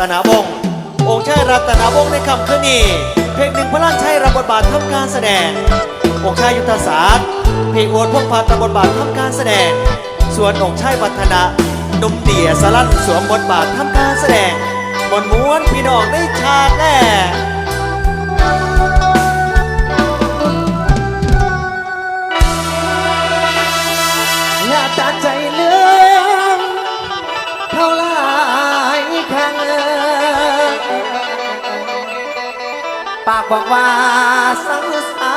ตนาวงศ์องค์ชายรัตนาวงศ์ในคำคืนนี้เพลงหนึ่งพระล้านชัยรับบทบาททำการแสดง องค์ชายยุทธศาสตร์เพลงโอวดพวกพันรับบทบาททำการแสดง ส่วนองค์ชายวัฒนะนุ่มเดี่ยสลันสวมบทบาททำการแสดงบนม้วนพี่น้องในชากแรากบอกว่าสังสา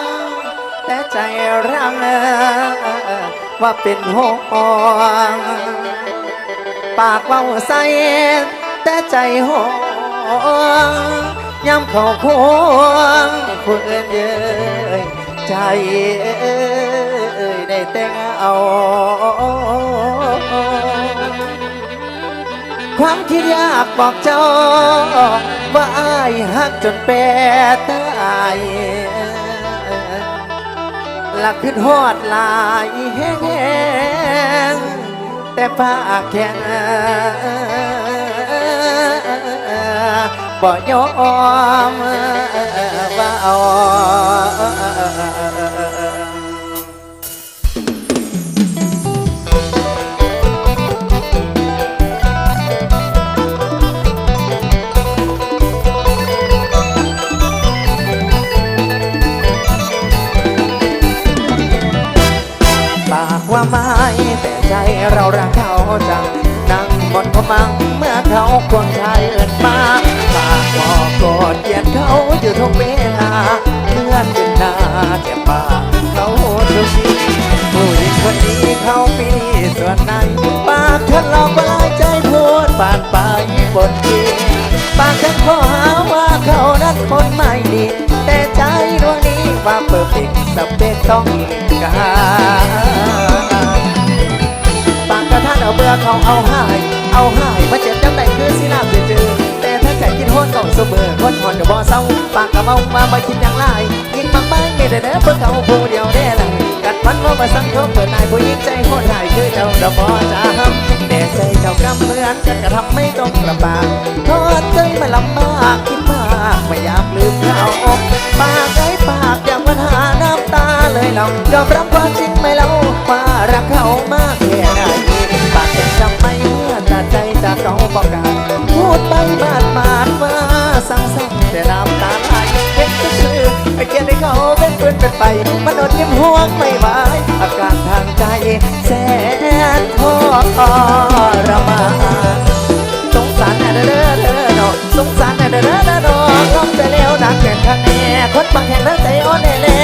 รแต่ใจรังว่าเป็นห่วงปากเว่าใสแต่ใจห่วงย้ำเขาควงผู้อื่นเย้ยใจได้แต่งเอา ความคิดยากบอกเจ้า ว่าอายหักจนแปรตายหลักขึ้นหอดลายแห้งแต่ปากแข็งบ่ยอมว่าเอา เรารักเขาจัง นั่งบนพมัง เมื่อเขาควงชายเอินมาปากบอกกรธเกลียดเขาอยู่ทุกเวลาเพื่อนเป็นหน้าเจ็บปากเขาทุกทีผู้หญิงคนนี้เขามีส่วนไหนปากฉันเราก็ลายใจพูดปานไปบนทีปากฉันขอหาว่าเขานั้นคนไม่ดี แต่ใจดวงนี้ว่าเปิดปิดสเปกต้องการาเอาเอเขาเอาหาย เอาหายมาเจ็บจังใดคือสิลาบเจอแต่ถ้าใจคิดโหดต้องเสมอคนหอนกับบ่เศร้าปากกระเมามาบ่คิดอย่างไรยิ่งบางบ้างมีแต่เด้อเพื่อเขาผู้เดียวแน่ละกัดมันว่ามาสั่งเขาเปิดนายผู้หญิงใจโหดหายคือเจ้าดอกบ่จำแต่ใจเจ้ากำเหมือนกันกระทำไม่ต้องกระปากโทษใจไม่ลำบากคิดมากไม่อยากลืมเขาปากไอ้ปากอย่างปัญหาน้ำตาเลยเรายอมรับความจริงไหม่เล่าว่ารักเขามากแค่ ใจจากเขาบอกกันพูดไปบาดบาดมาสั่งสั่งแต่น้ำตาไหลเห็นก็คือไปเกลียดให้เขาเป็นเพื่อนเป็นไปมันอดยิ้มห่วงไม่ไหวอาการทางใจแสนทรมานสงสารแน่เด้อเด้อเด้อนาะสงสารแน่เด้อเด้อเด้อนาะร้องใจเลี้ยวดังแก่นข้างแน่คนบางแห่งนั้นใจอ่อนแน่แน่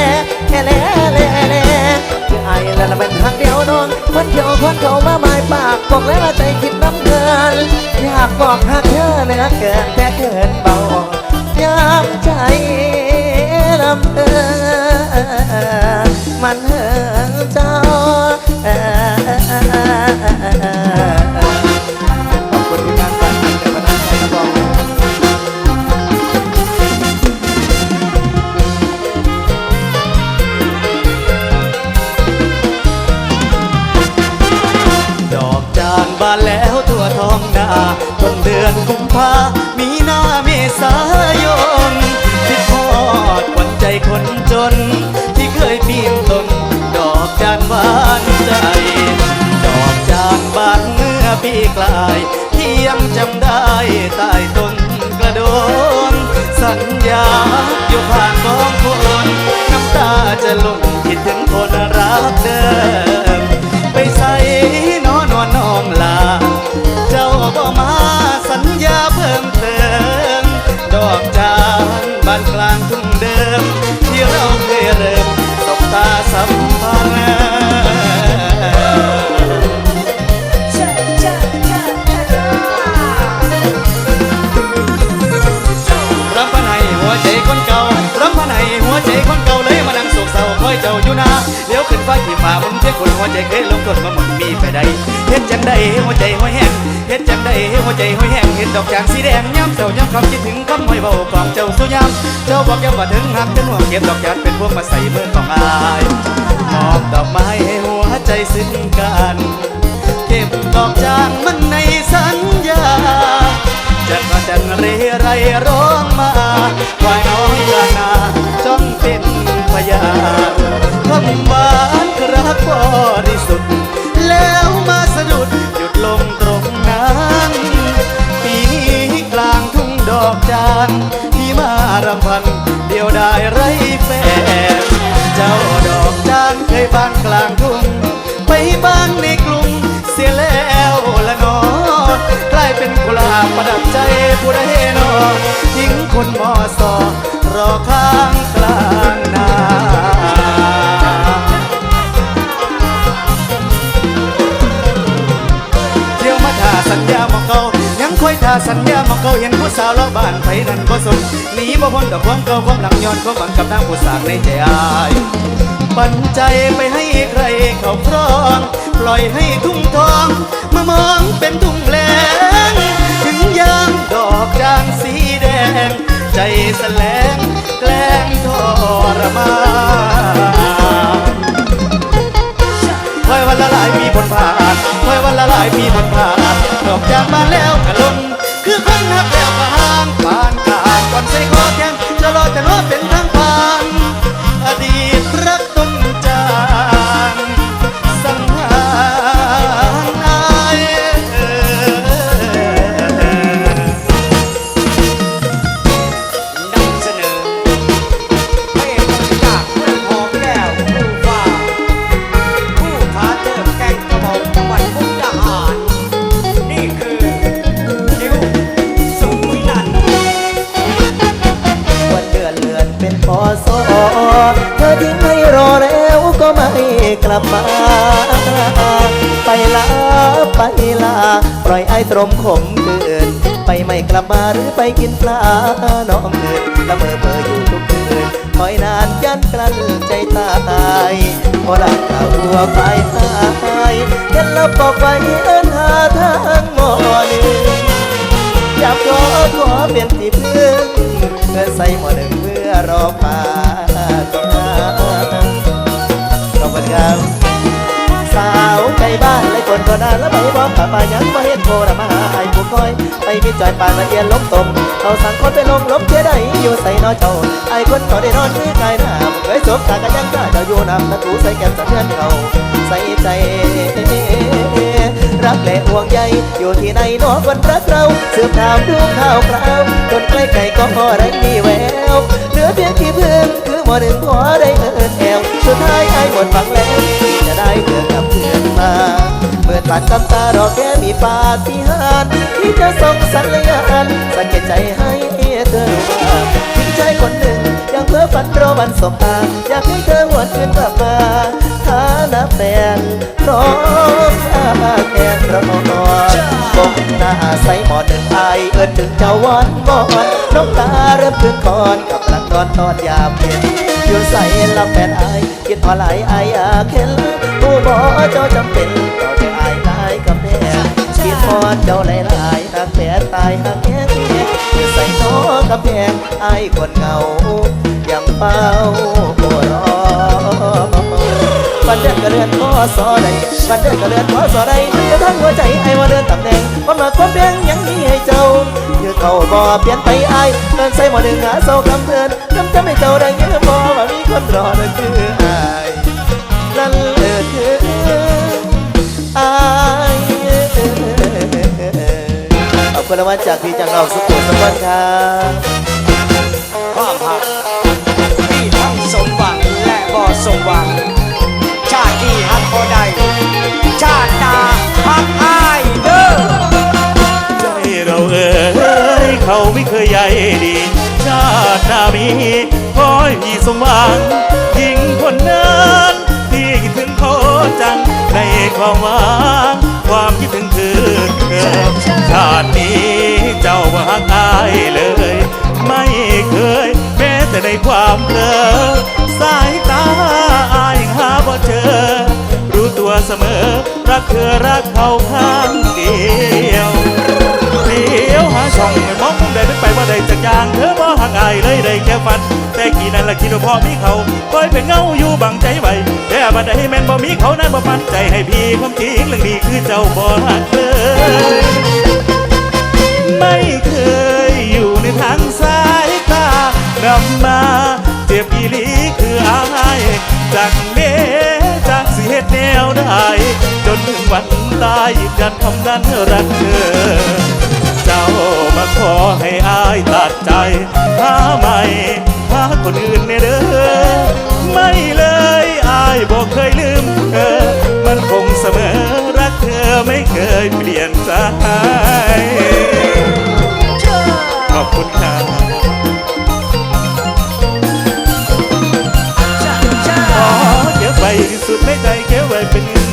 แน่แน่แน่แน่คือไอ้ละละเป็นทางเดียวน้องคนเดียวคนเขามาหมายปากบอกแล้วว่าใจคิด น้ำเกินอยากบอกหากเธอเหลือเกินแต่เกินเบายามใจ กลายที่ยังจำได้ใต้ต้นกระโดน สัญญาอยู่ผ่านกองคนน้ำตาจะหล่นคิดถึงคนรักเดิมไปใส่นอนนอน้องลา เจ้าบ่มา คนหัวใจเคยลงกดมาหมดมีไปใดเฮ็ดจังใดหัวใจหัวแห้งเฮ็ดจังใดหัวใจหัวแห้งเห็นดอกจางสีแดงย้ำเจ้าย้ำคำคิดถึงคำห้อยเบากอมเจ้าสุยามเจ้าบอกย้ำว่าถึงหักจนห่วงเก็บดอกจานเป็นพวงมาใส่มือของอายมอบดอกไม้ให้หัวใจซึ้งกันเก็บดอกจางมันในสัญญาเรไรร้องมาควายน้อยกานา ริสุทธิ์ แล้วมาสะดุดหยุดลงตรงนั้นปีนี้กลางทุ่งดอกจานที่มารำพัน เดียวได้ไรแฟนเจ้าดอกจานเคยบานกลางทุ่ง ไปบ้านในกรุงเสียแล้วละนอกลายเป็นกุหลาบประดับใจผู้ใดนอทิ้งคนมอสอรอข้างกลางนา คอยท่าสัญญามองเก่าเห็นผู้สาวลาะบ้านไผนั่นก็สนหนีบ่พ้นดอกความเก่าความหลังย้อนความหวังกับนางผู้สาวในใจอายปันใจไปให้ใครเขาครองปล่อยให้ทุ่งทองมามองเป็นทุ่งแหลงถึงยามดอกจานสีแดง ใจแสลงแกล้งทรมาน วันละหลายมีผลผ่านถอยวันละหลายมีผลผ่านดอกจากบ้านแล้วกะลงคือคนหักแล้วก็ห่างผ่านกาดก่อนใส่คอแข็งจะรอจะรอเป็น ลับมา ไปลาไปลาปล่อยไอ้ตรมขมเกินไปไม่กลับมาหรือไปกินปลาน้องเกินละเมอเบออยู่ทุกคืนคอยนานยันกลั้นใจตายพอรักเก่าหัวไปหายเห็นแล้วบอกไปเอินหาทางมอหนึ่ง ไปมีจอยปานละเอียดล้มตมเอาสั่งคนไปลงลบเชื่อได้อยู่ใส่นอเจ้าไอ้คนก็ได้นอนคือกายหน้าบ่เคยสบตากันยังกล้าเจ้าอยู่นำตะตูใส่แก้มสะเทือนเขาใส่ใจรักและห่วงใยอยู่ที่ไหนนอคนรักเราสืบถามดูข่าวคราวจนใกล้ไก่ก็พอได้มีแววเหลือเพียงที่พึ่งคือหมอหนึ่งพอได้เอินแอวสุดท้ายไอ้หมดฝังแล้วที่จะได้เพื่อนกับเพื่อนมา เมื่อตัดกำตารอแค่มีปาฏิหาริย์ที่จะส่งสัญญาณสังเกตใจให้เธอรู้ว่าทิ้งใจคนหนึ่งยังเพ้อฝันรอวันสบตาอยากให้เธอหวนคืนกลับมาฐานะแฟนพร้อมอาแค่รอก้มหน้าใส่หมอนึ่งไอายเอินถึงเจ้าวอนบอนน้ำตาเริ่มขึ้นคอนกับหลังนอนตอนยามเย็นอยู่ใส่ลำแฟนไอายคิดพอไหลไอายอยากเห็นผู้บอเจ้าจำเป็นต่อ คิดพอเจ้าหลายหลายๆหากแผลตายหากแง่อยู่ใส่นอกับแพงไอายคนเงายังเฝ้าโอรอบันเดินก็เลือนพอสอใดบันเดินก็เลือนพอสอใดแต่ทั้งหัวใจไอ้ว่าเดินตำแหน่งความมาความแดงยังมีให้เจ้ายืดเขาบ่เปลี่ยนไปไอ้เดินใส่หมอดึงหาเศร้าคำเพื่อนคำจำให้เจ้าได้ยืนบ่ว่ามีคนรอนั่นคือไอ้นั่นเออคือ ขอบคุณรางวัลจากพี่จากเราสุขุมสมบัติครับความหักที่ทั้งสมหวังและบ่สมหวัง ชาตินี้หักบ่ได้ชาตินาหักอายเด้อใจเราเอ่ยเขาไม่เคยใยดี ชาติหน้ามีขอให้พี่สมหวังหญิงคนนั้นที่คิดถึงเขาจัง ในความหวังความคิดถึงคือเธอชาตินี้เจ้าว่าหักอายเลย ไม่เคยแม้แต่ในความเพลอสายตาอายยังหาบ่เจอ รู้ตัวเสมอ รักเธอรักเขาข้างเดียวเดียวหาช่องมองมุมใดนึกไปว่าใดจากอย่างเธอางอายเลยได้แค่ฝัน แต่กี่นั้นละคิดว่าพอมีเขาคอยเป็นเงาอยู่บังใจไว้แต่บัดใดแม่นบ่มีเขานั้นบ่ปันใจให้พี่ความจริงเรื่องนี้คือเจ้าบ่หักเลยไม่เคยอยู่ในทางสายตานำมาเจ็บอีหลีคืออายจากเดจากสิเหตุแนวได้ จนถึงวันตายยืนยันคำนั้นรักเธอเจ้า ให้อายตัดใจ หาใหม่หาคนอื่นเนเด้อไม่เลยอายบอกเคยลืมเธอ มันคงเสมอรักเธอไม่เคยเปลี่ยนใจขอบคุณครับขอเก็บไว้ที่สุดในใจเก็บไว้เป็นเงิน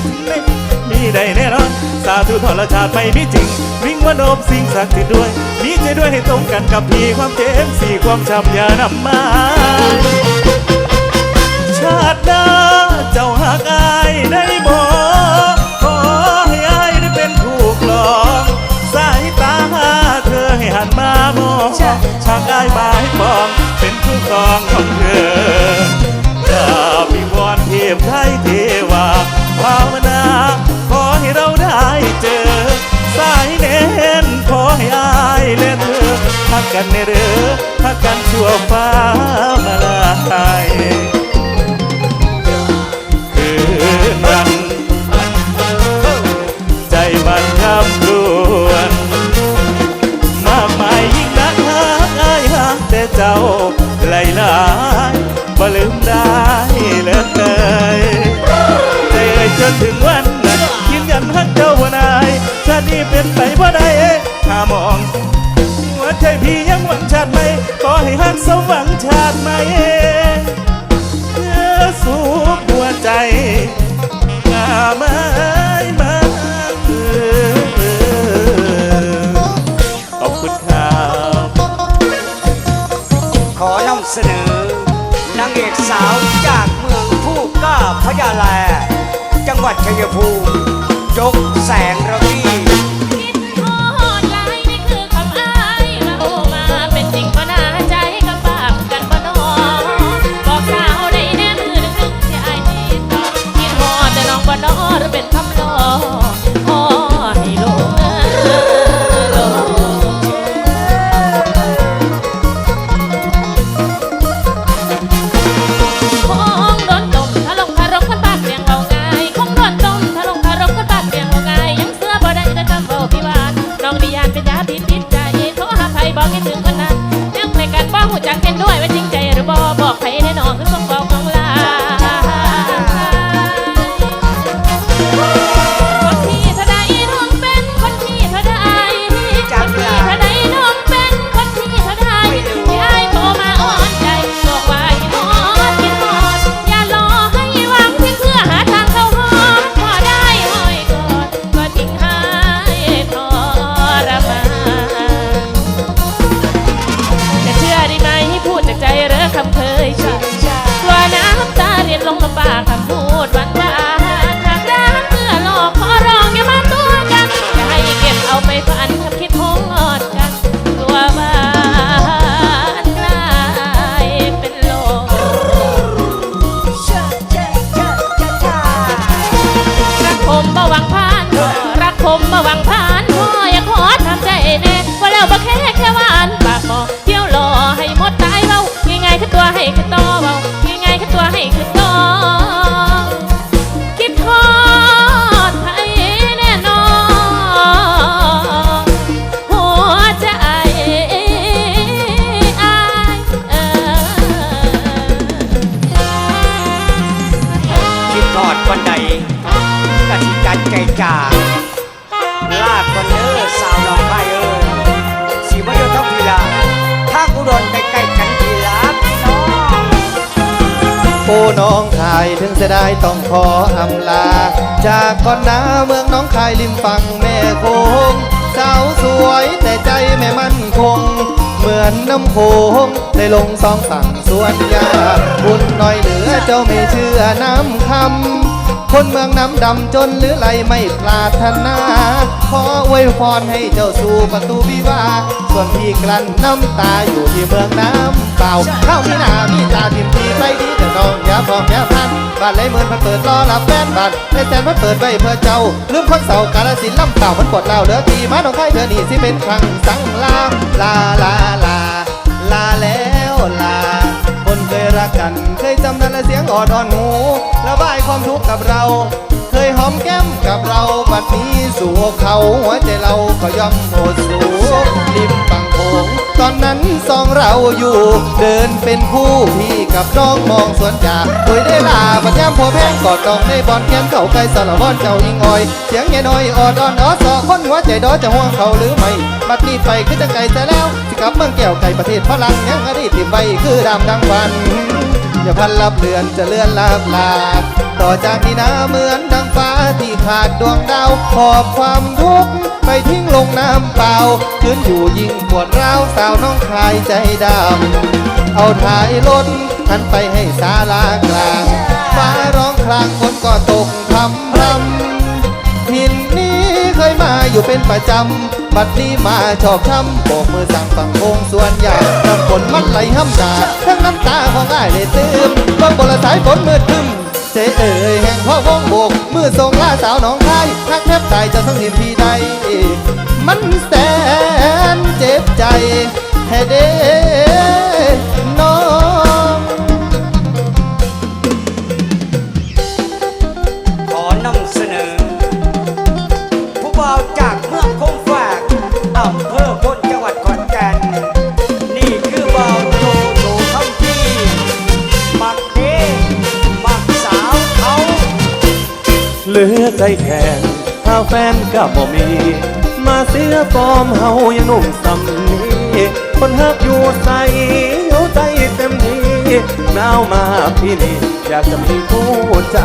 ไม่มีใดแน่นอนสาธุทรชาติไม่มีจริง วิ่งวันโนมสิ่งศักดิ์สิทธิ์ด้วยมีใจด้วยให้ตรงกันกับพี่ความเจ็บสี่ความช้ำอย่านำมา พักกันชั่วฟ้ามาลาย เสนอนางเอกสาวจากเมืองผู้กล้าพญาแล จังหวัดชัยภูมิยกแสงระวี ว่าหูจักกันด้วย ลงกับากคำพูดว่า เสียถึงจะได้ต้องขออำลา จากก่อนหน้าเมืองน้องคายริมฝั่งแม่โคงสาวสวยแต่ใจไม่มั่นคง เหมือนน้ำโขงได้ลงสองฝั่งสวนยาบุญหน่อยเหลือเจ้าไม่เชื่อน้ำคำ คนเมืองน้ำดำจนหรือไรไม่ปรารถนา ขออวยพรให้เจ้าสู่ประตูวิวาห์ส่วนพี่กลั้นน้ำตาอยู่ที่เมืองน้ำเปล่าเข้ามีหนามีตาทิมทีใจดีแต่น้องอย่าพร้อมอย่าพันบ้านไรเมือนพันเปิดรอรับแฟนบ้านในแสนพันเปิดไว้เพื่อเจ้าลืมคนเสากาลสินธุ์ลำเต่ามันกดเล่าเด้อทีมาน้องไข่เธอนี่สิเป็นครั้งสังลาลาลาลาลาแล้วลา นเคยรักกัน เคยจำนั้นและเสียงออดอนหูระบายความทุกข์กับเรา เคยหอมแก้มกับเราบัดนี้สู่เขาหัวใจเราก็ย่อมหมดสูงลิมฝั่งโง ตอนนั้นสองเราอยู่ เดินเป็นคู่พี่กับน้องมองสวนจากโดยได้ลาบัดย่ำพอแพงกอดกองในบอลแขนเข่าไกลสารวัตรเจ้าอิงอ้อย เสียงแง่น้อยออดอ่อนออสอคนหัวใจดอจะห่วงเขาหรือไม่บัดนี้ไปคือจะไกลแต่แล้วสิกับเมืองแก้วไก่ประเทศพลังยังอดีตติดไว้คือดำดังฟัน อย่าพันลับเลือนจะเลื่อนลาบลาบต่อจากนี้นะเหมือนดังฟ้าที่ขาดดวงดาวหอบความทุกข์ไปทิ้งลงน้ำเปล่าคืนอยู่ยิ่งปวดร้าวสาวน้องคายใจดำเอาท้ายรถหันไปให้ศาลากลางฟ้าร้องครางฝนก็ตกพรำพรำหินนี้เคยม อยู่เป็นประจำ บัดนี้มาชอบช้ำโบกมือสั่งฝั่งโงส่วนใหญ่น้ำฝนมันไหลห้ำดาทั้งน้ำตาของอ้ายเลยตื้มบางบนละสายฝนมืดทึมเจเอ่ยแห่งพ่อวงโบกมือทรงล่าสาวน้องคายทักแทบตายจะต้งเห็นพี่ใดมันแสนเจ็บใจแท้เด้ ใจแข็งถ้าแฟนก็บ่มี มาเสียฟอมเฮายังหนุ่มสำนี้คนฮักอยู่ใสเอาใจเต็มที่หนาวมาพี่นี่อยากจะมีคู่ใจ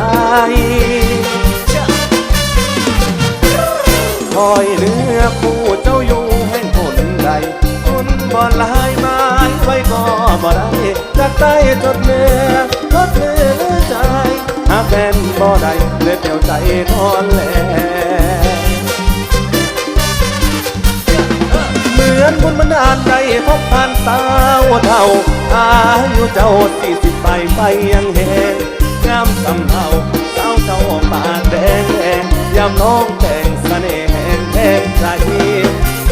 คอยเลือกผู้เจ้าอยู่แห่งคนใดคนบ่หลายไม้ไว้ก็บ่ได้จากใต้จดเหนือ บ่ได้เลยเปลี่ยวใจนอนแลเหมือนบุญบันดาลใจพบผ่านสาวเท่าอายุเจ้าสี่สิบไปไปยังแหงงามสำเภาสาวเจ้าปากแดงแดงยามน้องแต่งเสน่ห์แห่งแห่งใจ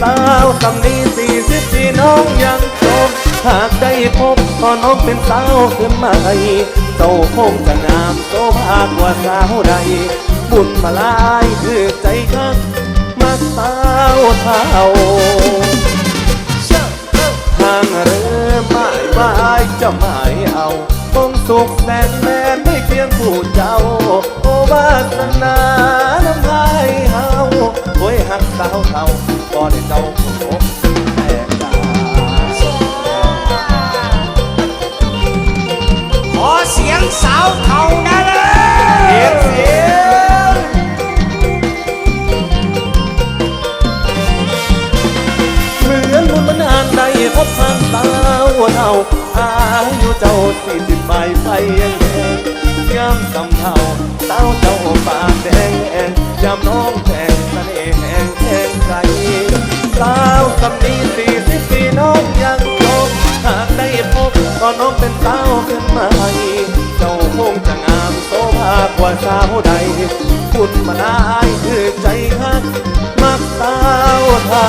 สาวสำนีสี่สิบปีน้องยังจบ หากได้พบตอนน้องเป็นสาวขึ้นใหม่เจ้าคงจะงามโซภากกว่าสาวใด บุญมาลายคือใจคักมาสาวเท่าทางเรือหมายว่าจะหมายเอาคงสุขแสนแน่ไม่เพียงผู้เจ้า โอวาสนาน้ำพายเฮาโอ้ยหักสาวเท่าก็ได้เจ้าผู้แอเสียงสาวเขานะเลยเสียงเหมือนบุญมันอ่านใดพบทางสาวเท่าอายุเจ้าสี่สิบไปไปยังแดงงามสำเทาสาเจ้าปากแดงแองยามน้องแทงเสน่ห์แห่งแห่งใจสาวสำนีากกว่าสาวใดคุณมานายคือใจฮักมักสาวเท่า